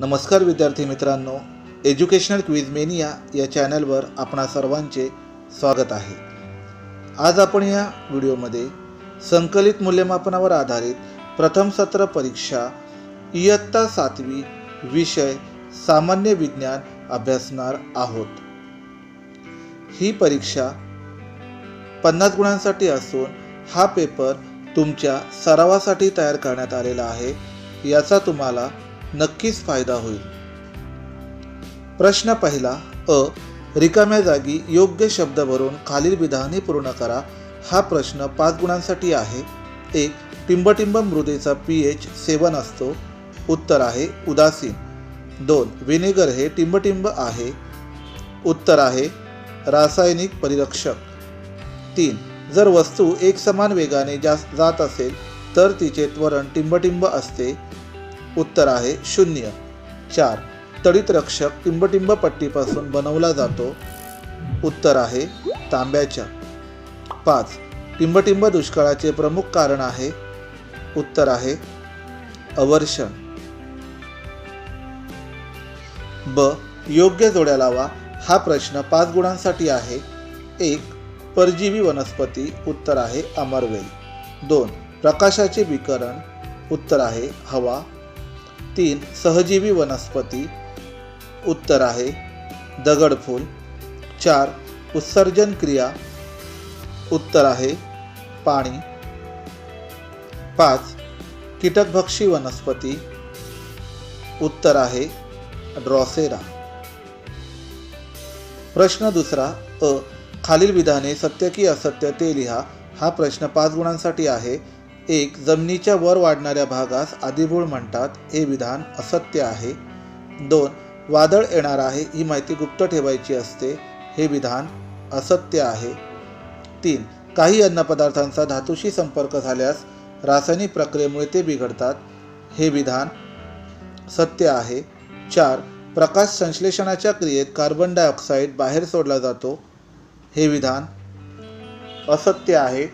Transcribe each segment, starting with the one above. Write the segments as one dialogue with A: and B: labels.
A: नमस्कार विद्यार्थी मित्रांनो एज्युकेशनल क्विज मेनिया या चॅनलवर आपणा सर्वांचे स्वागत आहे. आज आपण या व्हिडिओमध्ये संकलित मूल्यमापनावर आधारित प्रथम सत्र परीक्षा इयत्ता सातवी विषय सामान्य विज्ञान अभ्यासणार आहोत. ही परीक्षा पन्नास गुणांसाठी असून हा पेपर तुमच्या सरावासाठी तयार करण्यात आलेला आहे याचा तुम्हाला नक्कीच फायदा होईल. प्रश्न पहिला अ रिकाम्या जागी योग्य शब्द भरून खालील विधाने पूर्ण करा. हा प्रश्न पाच गुणांसाठी आहे. एक टिंबटिंब मृदेचा पी एच सेवन असतो. उत्तर आहे उदासीन. दोन व्हिनेगर हे टिंबटिंब आहे. उत्तर आहे रासायनिक परिरक्षक. तीन जर वस्तू एकसमान वेगाने जास्त जात असेल तर तिचे त्वरण टिंबटिंब असते. उत्तर आहे शून्य. चार. तडित रक्षक टिंबटिंब पट्टीपासून बनवला जातो. उत्तर आहे तांब्याच्या. पाच. टिंबटिंब दुष्काळाचे प्रमुख कारण आहे. उत्तर आहे अवर्षण. ब. योग्य जोड्या लावा. हा प्रश्न पाच गुणांसाठी आहे. एक. परजीवी वनस्पती. उत्तर आहे अमरवेल. दोन. प्रकाशाचे विकरण. उत्तर आहे हवा. तीन सहजीवी वनस्पती. उत्तर आहे दगडफूल चार उत्सर्जन क्रिया. उत्तर आहे पाणी. पाच कीटकभक्षी वनस्पती. उत्तर आहे ड्रॉसेरा. प्रश्न दुसरा अ खालील विधाने सत्य की असत्य ते लिहा. हा प्रश्न पाच गुणांसाठी आहे. एक जमिनीच्या वर वाढणाऱ्या भागास आदिभूळ म्हणतात. हे विधान असत्य आहे. दोन वादळ येणार आहे ही माहिती गुप्त ठेवायची असते. हे विधान असत्य आहे. तीन काही अन्नपदार्थांचा धातूशी संपर्क झाल्यास रासायनिक प्रक्रियेमुळे ते बिघडतात. हे विधान सत्य आहे. चार प्रकाश संश्लेषणाच्या क्रियेत कार्बन डायऑक्साईड बाहेर सोडला जातो. हे विधान असत्य आहे.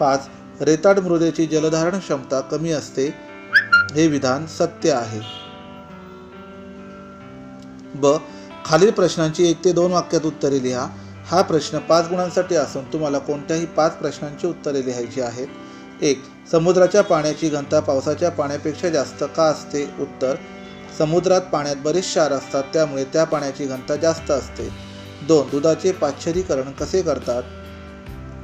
A: पाच रेताड मृदेची जलधारण क्षमता कमी असते हे विधान सत्य आहे. ब. खालील प्रश्नांची एक ते दोन वाक्यात उत्तरे लिहा. हा प्रश्न पाच गुणांसाठी असून तुम्हाला कोणत्याही पाच प्रश्नांची उत्तरे लिहायची आहेत? एक समुद्राच्या पाण्याची घनता पावसाच्या पाण्यापेक्षा जास्त का असते? उत्तर समुद्रात पाण्यात बरेच क्षार असतात त्यामुळे त्या पाण्याची घनता जास्त असते. दोन दुधाचे पाश्चरीकरण कसे करतात?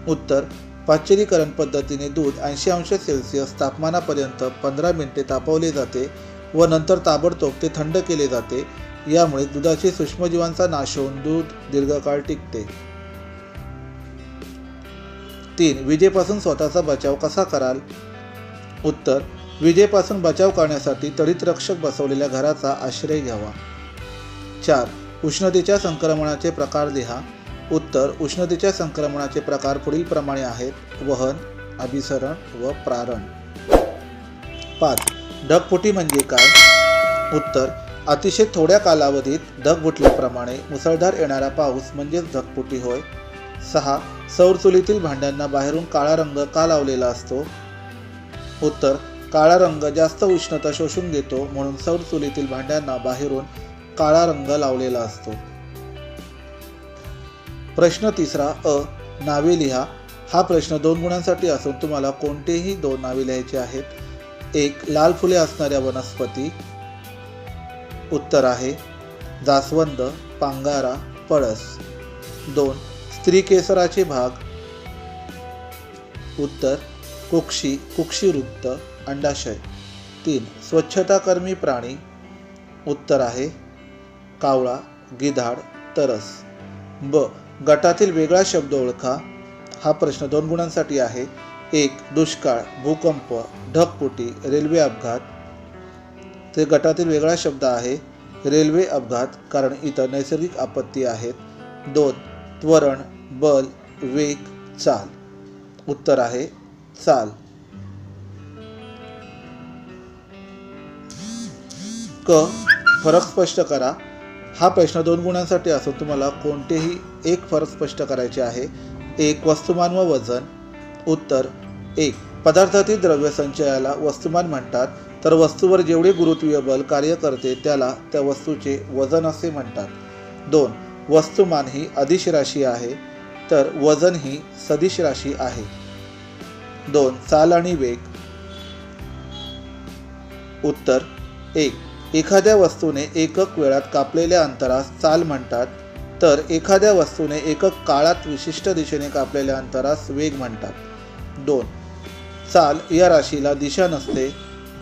A: उत्तर पाश्चरीकरण पद्धतीने दूध ऐंशी अंश सेल्सिअस तापमानापर्यंत पंधरा मिनिटे तापवले जाते व नंतर ताबडतोब ते थंड केले जाते. यामुळे दुधाचे सूक्ष्मजीवांचा नाश होऊन दूध दीर्घकाळ टिकते. तीन विजेपासून स्वतःचा बचाव कसा कराल? उत्तर विजेपासून बचाव करण्यासाठी तडित रक्षक बसवलेल्या घराचा आश्रय घ्यावा. चार उष्णतेच्या संक्रमणाचे प्रकार लिहा. उत्तर उष्णतेच्या संक्रमणाचे प्रकार पुढीलप्रमाणे आहेत. वहन अभिसरण व प्रारण. पाच ढगफुटी म्हणजे काय? उत्तर अतिशय थोड्या कालावधीत ढग फुटल्याप्रमाणे मुसळधार येणारा पाऊस म्हणजेच ढगफुटी होय. सहा सौर चुलीतील भांड्यांना बाहेरून काळा रंग का लावलेला असतो? उत्तर काळा रंग जास्त उष्णता शोषून घेतो म्हणून सौर चुलीतील भांड्यांना बाहेरून काळा रंग लावलेला असतो. प्रश्न तिसरा अ नावे लिहा. हा प्रश्न दोन गुणांसाठी असून तुम्हाला कोणतेही दोन नावे लिहायचे आहेत. एक लाल फुले असणाऱ्या वनस्पती. उत्तर आहे जास्वंद पांगारा पळस. दोन स्त्री केसराचे भाग. उत्तर कुक्षी कुक्षीवृत्त अंडाशय. तीन स्वच्छताकर्मी प्राणी. उत्तर आहे कावळा गिधाड तरस. ब गटातील वेगळा शब्द ओळखा. हा प्रश्न दोन गुणांसाठी आहे. एक दुष्काळ भूकंप ढगपुटी रेल्वे अपघात. ते गटातील वेगळा शब्द आहे रेल्वे अपघात कारण इतर नैसर्गिक आपत्ती आहेत. दोन त्वरण बल वेग चाल. उत्तर आहे चाल. क फरक स्पष्ट करा. हा प्रश्न दोन गुणांसाठी असून तुम्हाला कोणतेही एक फरक स्पष्ट करायचे आहे. एक वस्तुमान व वजन. उत्तर एक. पदार्थातील द्रव्य संचयाला वस्तुमान म्हणतात. तर वस्तूवर जेवढे गुरुत्वीय बल कार्य करते त्याला त्या वस्तूचे वजन असे म्हणतात. दोन वस्तुमान ही अधिश राशी आहे. तर वजन ही सदिश राशी आहे. दोन चाल आणि वेग. उत्तर एक. एखाद्या वस्तूने एकक वेळात कापलेल्या अंतरास चाल म्हणतात. तर एखाद्या वस्तूने एकक काळात विशिष्ट दिशेने कापलेल्या अंतरास वेग म्हणतात. दोन. चाल या राशीला दिशा नसते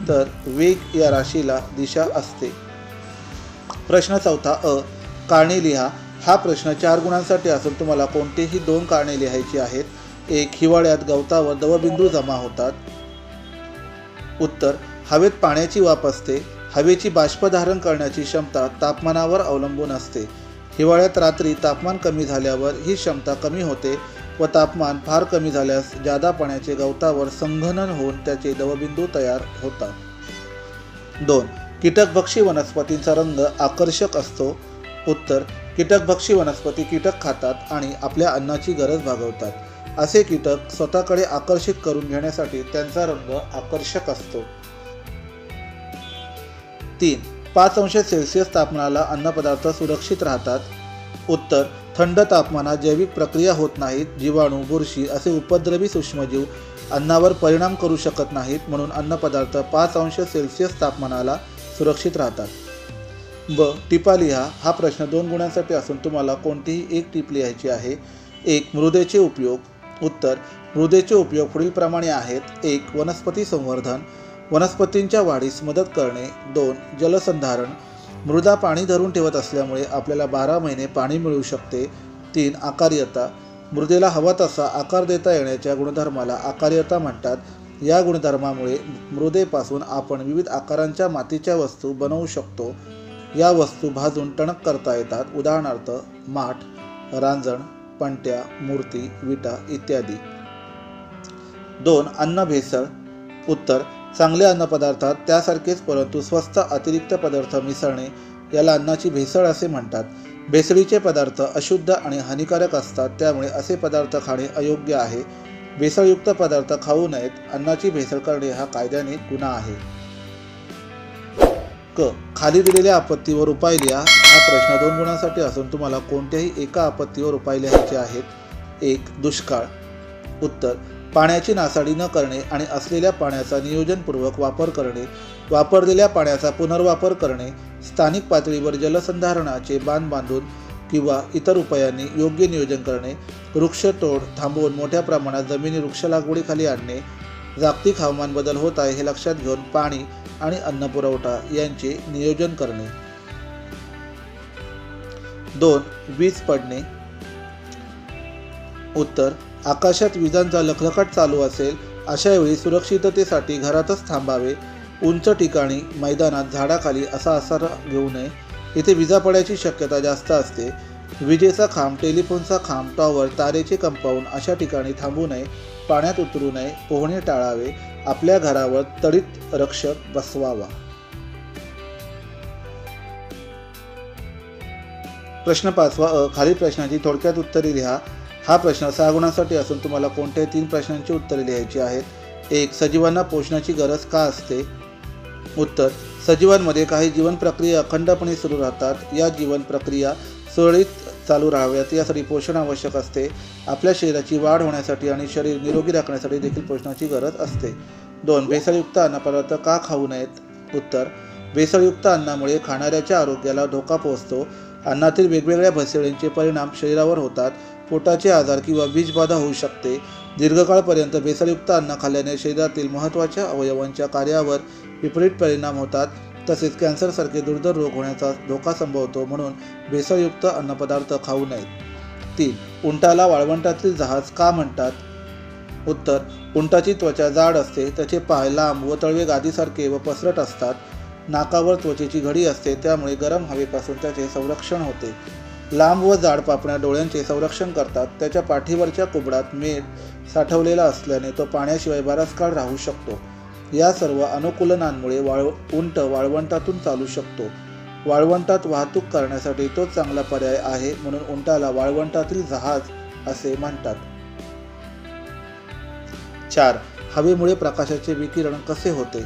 A: तर वेग या राशीला दिशा असते. प्रश्न चौथा अ. कारणे लिहा. हा प्रश्न चार गुणांसाठी असून तुम्हाला कोणतेही दोन कारणे लिहायची आहेत. एक हिवाळ्यात गवतावर दवबिंदू जमा होतात. उत्तर हवेत पाण्याची वाफ असते. हवेची बाष्पधारण करण्याची क्षमता तापमानावर अवलंबून असते. हिवाळ्यात रात्री तापमान कमी झाल्यावर ही क्षमता कमी होते व तापमान फार कमी झाल्यास जादा पाण्याचे गवतावर संघनन होऊन त्याचे दवबिंदू तयार होतात. दोन कीटकभक्षी वनस्पतींचा रंग आकर्षक असतो. उत्तर कीटकभक्षी वनस्पती कीटक खातात आणि आपल्या अन्नाची गरज भागवतात. असे कीटक स्वतःकडे आकर्षित करून घेण्यासाठी त्यांचा रंग आकर्षक असतो. तीन पाच अंश सेल्सिअस तापमानाला अन्नपदार्थ सुरक्षित राहतात. उत्तर थंड तापमानात जैविक प्रक्रिया होत नाहीत जीवाणू बुरशी असे उपद्रवी सूक्ष्मजीव अन्नावर परिणाम करू शकत नाहीत म्हणून अन्नपदार्थ पाच अंश सेल्सिअस तापमानाला सुरक्षित राहतात. ब टिपा लिहा हा प्रश्न दोन गुणांसाठी असून तुम्हाला कोणतीही एक टीप लिहायची आहे. एक मृदेचे उपयोग. उत्तर मृदेचे उपयोग पुढीलप्रमाणे आहेत. एक वनस्पती संवर्धन. वनस्पतींच्या वाढीस मदत करणे दोन जलसंधारण. मृदा पाणी धरून ठेवत असल्यामुळे आपल्याला बारा महिने पाणी मिळू शकते. तीन आकार्यता. मृदेला हवा तसा आकार देता येण्याच्या गुणधर्माला आकार्यता म्हणतात. या गुणधर्मामुळे मृदेपासून आपण विविध आकारांच्या मातीच्या वस्तू बनवू शकतो. या वस्तू भाजून टणक करता येतात. उदाहरणार्थ माठ रांजण पणत्या मूर्ती विटा इत्यादी. दोन अन्न भेसळ. उत्तर चांगले अन्नपदार्थात त्यासारखेच परंतु स्वस्त अतिरिक्त पदार्थ मिसळणे याला अन्नाची भेसळ असे म्हणतात. भेसळीचे पदार्थ अशुद्ध आणि हानिकारक असतात त्यामुळे असे पदार्थ खाणे अयोग्य आहे. भेसळयुक्त पदार्थ खाऊ नयेत अन्नाची भेसळ करणे हा कायद्याने गुन्हा आहे. क. खाली दिलेल्या आपत्तीवर उपाय लिहा. हा प्रश्न दोन गुणांसाठी असून तुम्हाला कोणत्याही एका आपत्तीवर उपाय लिहायचे आहेत. एक दुष्काळ. उत्तर. पाण्याची नासाडी न करणे आणि असलेल्या पाण्याचा नियोजनपूर्वक वापर करणे वापरलेल्या पाण्याचा पुनर्वापर करणे स्थानिक पातळीवर जलसंधारणाचे बांध बांधून किंवा इतर उपायांनी योग्य नियोजन करणे वृक्षतोड थांबवून मोठ्या प्रमाणात जमिनी वृक्ष लागवडीखाली आणणे जागतिक हवामान बदल होत आहे हे लक्षात घेऊन पाणी आणि अन्न पुरवठा यांचे नियोजन करणे. दोन वीज पडणे. उत्तर आकाशात विजांचा लखलखाट चालू असेल अशा वेळी सुरक्षिततेसाठी घरातच थांबावे उंच ठिकाणी मैदानात झाडाखाली असा आसारा घेऊ नये. इथे विजा पडायची शक्यता जास्त असते. विजेचा खांब टेलिफोनचा खांब टॉवर तारेचे कंपाऊंड अशा ठिकाणी थांबू नये. पाण्यात उतरू नये. पोहणे टाळावे. आपल्या घरावर तडित रक्षक बसवावा. प्रश्न पाचवा अ खालील प्रश्नाची थोडक्यात उत्तरे लिहा. हा प्रश्न सहा गुणांसाठी असून तुम्हाला कोणत्याही तीन प्रश्नांची उत्तरे लिहायची आहेत. एक सजीवांना पोषणाची गरज का असते? उत्तर सजीवांमध्ये काही जीवन प्रक्रिया अखंडपणे सुरू राहतात. या जीवन प्रक्रिया सुरळीत चालू राहाव्यात यासाठी पोषण आवश्यक असते. आपल्या शरीराची वाढ होण्यासाठी आणि शरीर निरोगी राखण्यासाठी देखील पोषणाची गरज असते. दोन भेसळयुक्त अन्नपदार्थ का खाऊ नयेत? उत्तर भेसळयुक्त अन्नामुळे खाणाऱ्याच्या आरोग्याला धोका पोहोचतो. अन्नातील वेगवेगळ्या भेसळींचे परिणाम शरीरावर होतात. पोटाचे आजार किंवा बीजबाधा होऊ शकते. दीर्घकाळपर्यंत भेसळयुक्त अन्न खाल्ल्याने शरीरातील महत्त्वाच्या अवयवांच्या कार्यावर विपरीत परिणाम होतात. तसेच कॅन्सरसारखे दुर्धर रोग होण्याचा धोका संभवतो म्हणून भेसळयुक्त अन्नपदार्थ खाऊ नयेत. तीन उंटाला वाळवंटातील जहाज का म्हणतात? उत्तर उंटाची त्वचा जाड असते त्याचे पाय लांब व तळवे गादीसारखे व पसरट असतात. नाकावर त्वचेची घडी असते त्यामुळे गरम हवेपासून त्याचे संरक्षण होते. लांब व जाड पापण्या डोळ्यांचे संरक्षण करतात. त्याच्या पाठीवरच्या कुबडात मेद साठवलेला असल्याने तो पाण्याशिवाय बराच काळ राहू शकतो. या सर्व अनुकूलनांमुळे वाळ उंट वाळवंटातून चालू शकतो. वाळवंटात वाहतूक करण्यासाठी तोच चांगला पर्याय आहे म्हणून उंटाला वाळवंटातील जहाज असे म्हणतात. चार हवेमुळे प्रकाशाचे विकिरण कसे होते?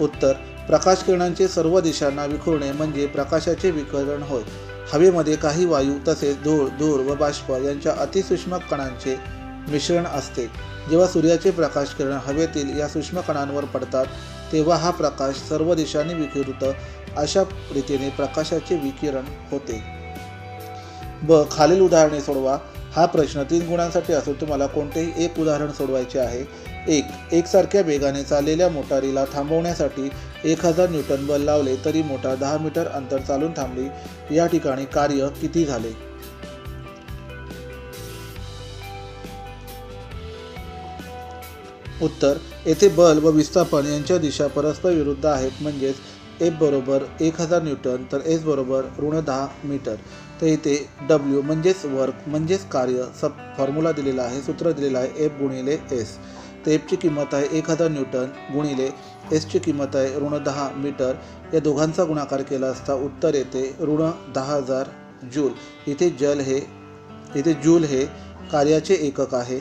A: उत्तर प्रकाश किरणांचे सर्व दिशांना विखुरणे म्हणजे प्रकाशाचे विकिरण होय. हवेमध्ये काही वायू तसेच धूळ धूर व बाष्प यांच्या अतिसूक्ष्म कणांचे मिश्रण असते. जेव्हा सूर्याचे प्रकाश किरण हवेतील या सूक्ष्म कणांवर पडतात तेव्हा हा प्रकाश सर्व दिशांनी विकृत अशा रीतीने प्रकाशाचे विकिरण होते. ब खालील उदाहरणे सोडवा. हा प्रश्न तीन गुणांसाठी असून तुम्हाला कोणतेही एक उदाहरण सोडवायचे आहे. एक एकसारख्या वेगाने चाललेल्या मोटारीला थांबवण्यासाठी एक हजार न्यूटन बल लावले तरी मोटार दहा मीटर अंतर चालून थांबली. या ठिकाणी कार्य किती झाले? उत्तर येथे बल व विस्थापन यांच्या दिशा परस्पर विरुद्ध आहेत. म्हणजेच एफ बरोबर एक हजार न्यूटन तर एस बरोबर ऋण दहा मीटर. तर इथे डब्ल्यू म्हणजेच वर्क म्हणजेच कार्य सब फॉर्म्युला दिलेला आहे सूत्र दिलेलं आहे एफ गुणिले एस तर एफची किंमत आहे एक हजार न्यूटन गुणिले एसची किंमत आहे ऋण दहा मीटर. या दोघांचा गुणाकार केला असता उत्तर येते ऋण दहा हजार जूल. इथे जल हे इथे जूल हे कार्याचे एकक आहे.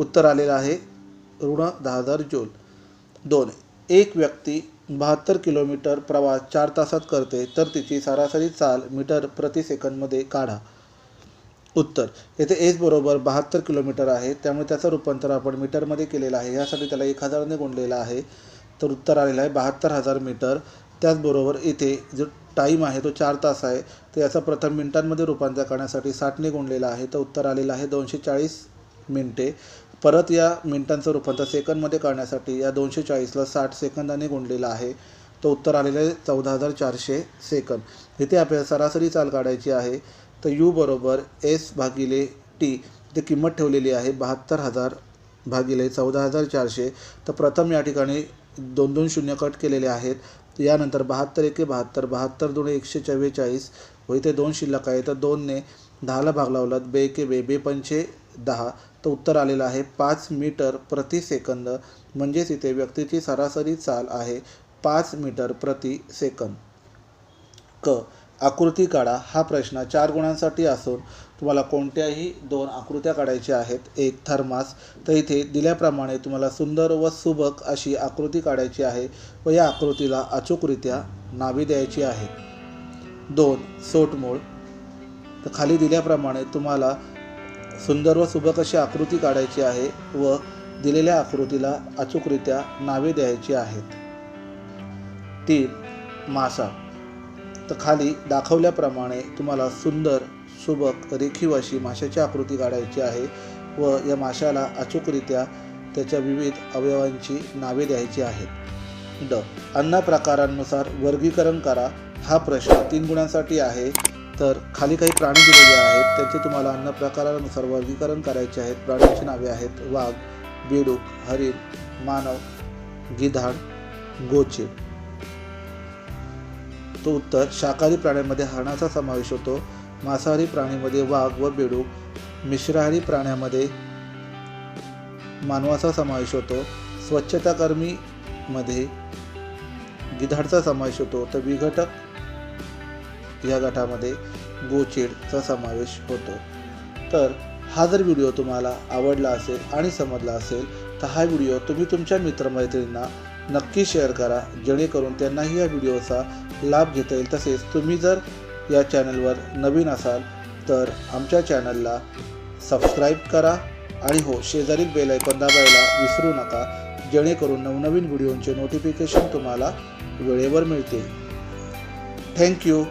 A: उत्तर आलेलं आहे ऋण दहा हजार जूल. दोन एक व्यक्ती बहात्तर किलोमीटर प्रवास चार तासात करते तर तिची सरासरी चाल मीटर प्रति सेकंदमध्ये काढा. उत्तर. येथे एस बरोबर बहात्तर किलोमीटर आहे. त्यामुळे त्याचं रूपांतर आपण मीटरमध्ये केलेलं आहे. यासाठी त्याला एक हजारने गुणलेलं आहे. तर उत्तर आलेलं आहे बहात्तर हजार मीटर. त्याचबरोबर इथे जो टाईम आहे तो चार तास आहे. तर याचा प्रथम मिनिटांमध्ये रूपांतर करण्यासाठी साठने गुणलेला आहे. तर उत्तर आलेलं आहे दोनशे चाळीस मिनटे. परत या मिनिटांचं रूपांतर सेकंदमध्ये करण्यासाठी या दोनशे चाळीसला साठ सेकंदाने गुणलेलं आहे. तर उत्तर आलेलं आहे चौदा हजार चारशे सेकंद. इथे आपल्याला सरासरी चाल काढायची आहे. तर यू बरोबर एस भागिले टी इथे किंमत ठेवलेली आहे बहात्तर हजार भागिले चौदा हजार चारशे. तर प्रथम या ठिकाणी दोन दोन शून्य कट केलेले आहेत. यानंतर बहात्तर एके बहात्तर बहात्तर दोन एकशे चव्वेचाळीस. व इथे दोन शिल्लक आहे तर दोनने दहाला भाग लावलात. बे के बे बे पंचे दहा. तर उत्तर आलेलं आहे पाच मीटर प्रति सेकंद. म्हणजेच इथे व्यक्तीची सरासरी चाल आहे पाच मीटर प्रति सेकंद. क. आकृती काढा. हा प्रश्न चार गुणांसाठी असून तुम्हाला कोणत्याही दोन आकृत्या काढायच्या आहेत. एक थर्मास. तर इथे दिल्याप्रमाणे तुम्हाला सुंदर व सुबक अशी आकृती काढायची आहे व या आकृतीला अचूकरित्या नावे द्यायची आहेत. दोन सोटमूळ. तर खाली दिल्याप्रमाणे तुम्हाला सुंदर व सुबक अशी आकृती काढायची आहे व दिलेल्या आकृतीला अचूकरित्या नावे द्यायची आहेत. तीन मासा. तर खाली दाखवल्याप्रमाणे तुम्हाला सुंदर सुबक रेखीव अशी माशाची आकृती काढायची आहे व या माशाला अचूकरित्या त्याच्या विविध अवयवांची नावे द्यायची आहेत. ड. अन्न प्रकारांनुसार वर्गीकरण करा. हा प्रश्न तीन गुणांसाठी आहे. तर खाली काही प्राणी दिलेले आहेत. त्यांचे तुम्हाला अन्न प्रकारानुसार वर्गीकरण करायचे आहेत. प्राण्यांची नावे आहेत. वाघ बेडूक हरिण मानव गिधाड गोचे. तो उत्तर शाकाहारी प्राण्यांमध्ये हरणाचा समावेश होतो. मांसाहारी प्राणीमध्ये वाघ व बेडूक मिश्राहारी प्राण्यामध्ये मानवाचा समावेश होतो. स्वच्छताकर्मीमध्ये गिधाडचा समावेश होतो. तर विघटक या गटामध्ये गोचेडचा समावेश होतो. तर हा जर व्हिडिओ तुम्हाला आवडला असेल आणि समजला असेल तर हा व्हिडिओ तुम्ही तुमच्या मित्रमैत्रिणींना नक्की शेअर करा जेणेकरून त्यांनाही या व्हिडिओचा लाभ घेता येईल. तसेच तुम्ही जर या चॅनलवर नवीन असाल तर आमच्या चॅनलला सबस्क्राईब करा आणि हो शेजारील बेल ऐकून दाबायला विसरू नका जेणेकरून नवनवीन व्हिडिओंचे नोटिफिकेशन तुम्हाला वेळेवर मिळते थँक्यू